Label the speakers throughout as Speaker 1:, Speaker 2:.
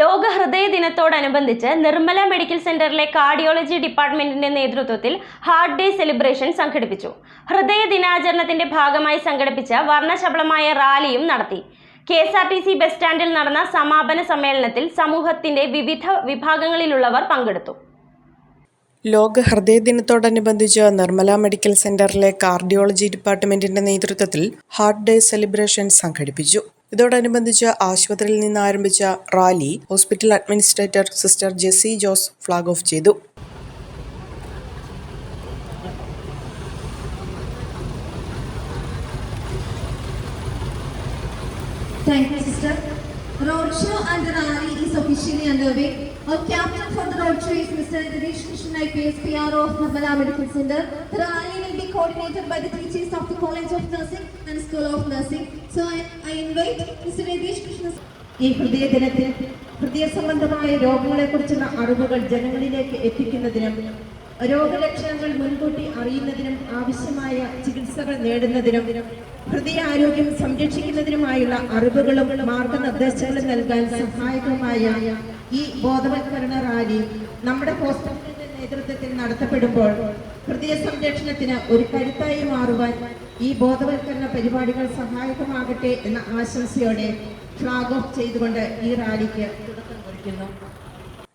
Speaker 1: ലോക ഹൃദയ ദിനത്തോടനുബന്ധിച്ച് നിർമ്മല മെഡിക്കൽ സെന്ററിലെ കാർഡിയോളജി ഡിപ്പാർട്ട്മെന്റിന്റെ നേതൃത്വത്തിൽ ഹാർട്ട് ഡേ സെലിബ്രേഷൻ സംഘടിപ്പിച്ചു. ഹൃദയ ദിനാചരണത്തിന്റെ ഭാഗമായി സംഘടിപ്പിച്ച വർണശബളമായ റാലിയും നടത്തി. K S R T C bus സ്റ്റാൻഡിൽ നടന്ന സമാപന സമ്മേളനത്തിൽ സമൂഹത്തിന്റെ വിവിധ വിഭാഗങ്ങളിലുള്ളവർ പങ്കെടുത്തു.
Speaker 2: ലോക ഹൃദയ ദിനത്തോടനുബന്ധിച്ച് നിർമ്മല മെഡിക്കൽ സെന്ററിലെ കാർഡിയോളജി ഡിപ്പാർട്ട്മെന്റിന്റെ നേതൃത്വത്തിൽ ഹാർട്ട് ഡേ സെലിബ്രേഷൻ സംഘടിപ്പിച്ചു. ഇതോടനുബന്ധിച്ച് ആശുപത്രിയിൽ നിന്ന് ആരംഭിച്ച rally hospital administrator sister Jessy Jose flag off ചെയ്തു
Speaker 3: Thank you, sister. Roadshow and rally is officially underway. Our captain for the roadshow is Mr. Dinesh Krishnan IPS, PRO of Nirmala Medical Center. The rally will be coordinated by the teachers of the College of Nursing and School of Nursing. So I, I invite Mr. Dinesh Krishnan.
Speaker 4: ഈ ഹൃദയ ദിനത്തിൽ ഹൃദയ സംബന്ധമായ രോഗങ്ങളെക്കുറിച്ചുള്ള അറിവുകൾ ജനങ്ങളിലേക്ക് എത്തിക്കുന്നതിനും രോഗലക്ഷണങ്ങൾ മുൻകൂട്ടി അറിയുന്നതിനും ആവശ്യമായ ചികിത്സകൾ നേടുന്നതിനും ഹൃദയാരോഗ്യം സംരക്ഷിക്കുന്നതിനുമായുള്ള അറിവുകളും മാർഗനിർദ്ദേശങ്ങളും നൽകാൻ സഹായകമായ ഈ ബോധവൽക്കരണ റാലി നമ്മുടെ ഹോസ്പിറ്റലിന്റെ നേതൃത്വത്തിൽ നടത്തപ്പെടുമ്പോൾ ഹൃദയ സംരക്ഷണത്തിന് ഒരു കരുത്തായി മാറുവാൻ ഈ ബോധവൽക്കരണ പരിപാടികൾ സഹായകമാകട്ടെ എന്ന ആശംസയോടെ ഫ്ലാഗ് ഓഫ് ചെയ്തുകൊണ്ട് ഈ റാലിക്ക് തുടക്കം കുറിക്കുന്നു.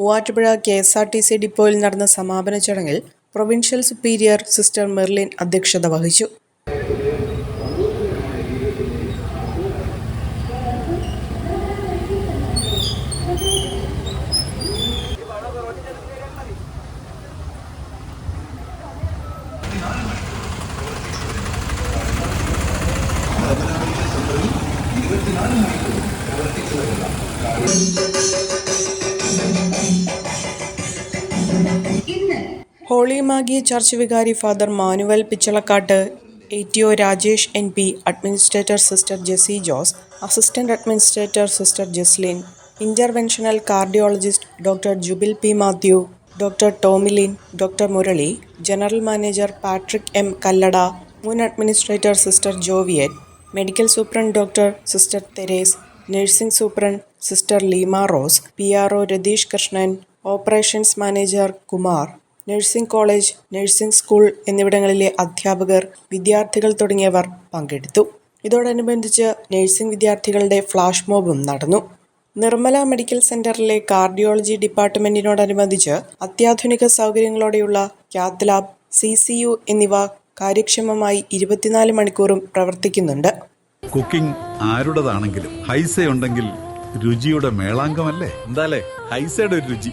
Speaker 2: Muvattupuzha K S R T C ഡിപ്പോയിൽ നടന്ന സമാപന ചടങ്ങിൽ പ്രൊവിൻഷ്യൽ സുപ്പീരിയർ സിസ്റ്റർ മെർലിൻ അധ്യക്ഷത വഹിച്ചു. ഹോളി മാഗി ചർച്ച് വികാരി father Manuel Pichalakkattu A T O Rajesh N P administrator sister Jessy Jose assistant administrator sister Jeslin interventional cardiologist doctor Jubil P Mathew doctor Tomilin doctor Murali general manager Patrick M Kallada മുൻ administrator sister Joviet medical superintendent doctor sister Theres nursing superintendent sister Leema Rose P R O Ratheesh Krishnan operations manager Kumar nursing college nursing school എന്നിവിടങ്ങളിലെ അധ്യാപകർ വിദ്യാർത്ഥികൾ തുടങ്ങിയവർ പങ്കെടുത്തു. ഇതോടനുബന്ധിച്ച് nursing വിദ്യാർത്ഥികളുടെ flash മോബും നടന്നു. നിർമ്മല മെഡിക്കൽ സെന്ററിലെ കാർഡിയോളജി ഡിപ്പാർട്ട്മെന്റിനോടനുബന്ധിച്ച് അത്യാധുനിക സൗകര്യങ്ങളോടെയുള്ള cath lab C C U എന്നിവ കാര്യക്ഷമമായി ഇരുപത്തിനാല് മണിക്കൂറും പ്രവർത്തിക്കുന്നുണ്ട്.
Speaker 5: കുക്കിംഗ് ആരുടേതാണെങ്കിലും ഹൈസ ഉണ്ടെങ്കിൽ രുചിയുടെ മേളാങ്കമല്ലേ എന്താലേ? ഹൈസയുടെ ഒരു രുചി.